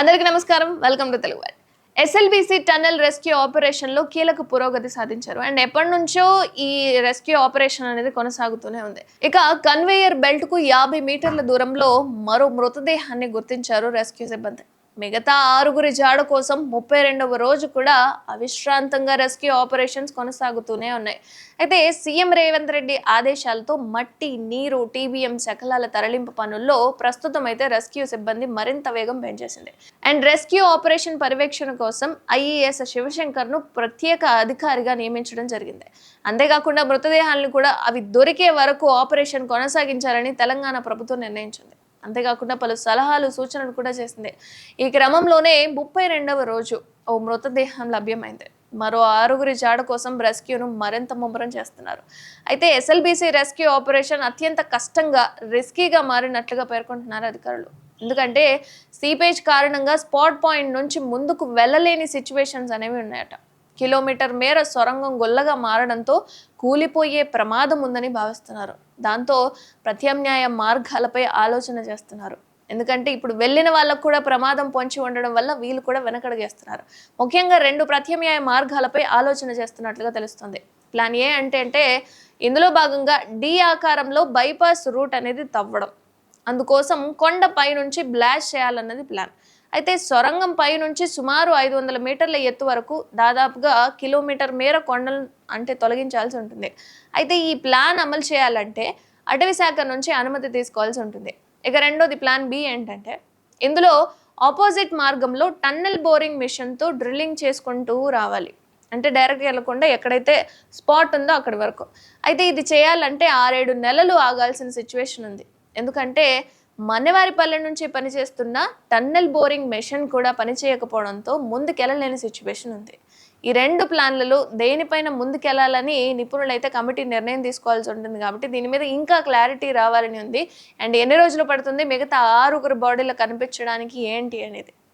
అందరికీ నమస్కారం. Welcome to Telugu SLBC tunnel rescue ఆపరేషన్లో కీలక పురోగతి సాధించారు. అండ్ ఎప్పటి నుంచో ఈ రెస్క్యూ ఆపరేషన్ అనేది కొనసాగుతూనే ఉంది. ఇక కన్వేయర్ బెల్ట్కు యాభై మీటర్ల దూరంలో మరో మృతదేహాన్ని గుర్తించారు రెస్క్యూ సిబ్బంది. మిగతా ఆరుగురి జాడ కోసం ముప్పై రెండవ రోజు కూడా అవిశ్రాంతంగా రెస్క్యూ ఆపరేషన్స్ కొనసాగుతూనే ఉన్నాయి. అయితే సీఎం రేవంత్ రెడ్డి ఆదేశాలతో మట్టి నీరు టీబీఎం శకలాల తరలింపు పనుల్లో ప్రస్తుతం అయితే రెస్క్యూ సిబ్బంది మరింత వేగం పెంచేసింది. అండ్ రెస్క్యూ ఆపరేషన్ పర్యవేక్షణ కోసం ఐఈఎస్ శివశంకర్ను ప్రత్యేక అధికారిగా నియమించడం జరిగింది. అంతేకాకుండా మృతదేహాలను కూడా అవి దొరికే వరకు ఆపరేషన్ కొనసాగించాలని తెలంగాణ ప్రభుత్వం నిర్ణయించింది. అంతేకాకుండా పలు సలహాలు సూచనలు కూడా చేసింది. ఈ క్రమంలోనే ముప్పై రెండవ రోజు ఓ మృతదేహం లభ్యమైంది. మరో ఆరుగురి జాడ కోసం రెస్క్యూను మరింత ముమ్మరం చేస్తున్నారు. అయితే ఎస్ఎల్బిసి రెస్క్యూ ఆపరేషన్ అత్యంత కష్టంగా రిస్కీగా మారినట్లుగా పేర్కొంటున్నారు అధికారులు. ఎందుకంటే సీపేజ్ కారణంగా స్పాట్ పాయింట్ నుంచి ముందుకు వెళ్ళలేని సిచ్యువేషన్స్ అనేవి ఉన్నాయట. కిలోమీటర్ మేర సొరంగం గొల్లగా మారడంతో కూలిపోయే ప్రమాదం ఉందని భావిస్తున్నారు. దాంతో ప్రత్యామ్నాయ మార్గాలపై ఆలోచన చేస్తున్నారు. ఎందుకంటే ఇప్పుడు వెళ్ళిన వాళ్ళకు కూడా ప్రమాదం పొంచి ఉండడం వల్ల వీళ్ళు కూడా వెనకడుగేస్తున్నారు. ముఖ్యంగా రెండు ప్రత్యామ్నాయ మార్గాలపై ఆలోచన చేస్తున్నట్లుగా తెలుస్తుంది. ప్లాన్ ఏ అంటే అంటే ఇందులో భాగంగా డి ఆకారంలో బైపాస్ రూట్ అనేది తవ్వడం. అందుకోసం కొండ పై నుంచి బ్లాష్ చేయాలన్నది ప్లాన్. అయితే సొరంగం పై నుంచి సుమారు ఐదు వందల మీటర్ల ఎత్తు వరకు దాదాపుగా కిలోమీటర్ మేర కొండలు అంటే తొలగించాల్సి ఉంటుంది. అయితే ఈ ప్లాన్ అమలు చేయాలంటే అటవీ శాఖ నుంచి అనుమతి తీసుకోవాల్సి ఉంటుంది. ఇక రెండోది ప్లాన్ బి ఏంటంటే ఇందులో ఆపోజిట్ మార్గంలో టన్నెల్ బోరింగ్ మిషన్తో డ్రిల్లింగ్ చేసుకుంటూ రావాలి. అంటే డైరెక్ట్ వెళ్ళకుండా ఎక్కడైతే స్పాట్ ఉందో అక్కడి వరకు. అయితే ఇది చేయాలంటే ఆరేడు నెలలు ఆగాల్సిన సిచ్యువేషన్ ఉంది. ఎందుకంటే మన్నెవారిపల్లె నుంచి పనిచేస్తున్న టన్నెల్ బోరింగ్ మెషిన్ కూడా పనిచేయకపోవడంతో ముందుకెళ్ళలేని సిచ్యువేషన్ ఉంది. ఈ రెండు ప్లాన్లలో దేనిపైన ముందుకెళ్ళాలని నిపుణులైతే కమిటీ నిర్ణయం తీసుకోవాల్సి ఉంటుంది కాబట్టి దీని మీద ఇంకా క్లారిటీ రావాలని ఉంది. అండ్ ఎన్ని రోజులు పడుతుంది? మిగతా ఆరుగురు బాడీలు కనిపించడానికి ఏంటి అనేది.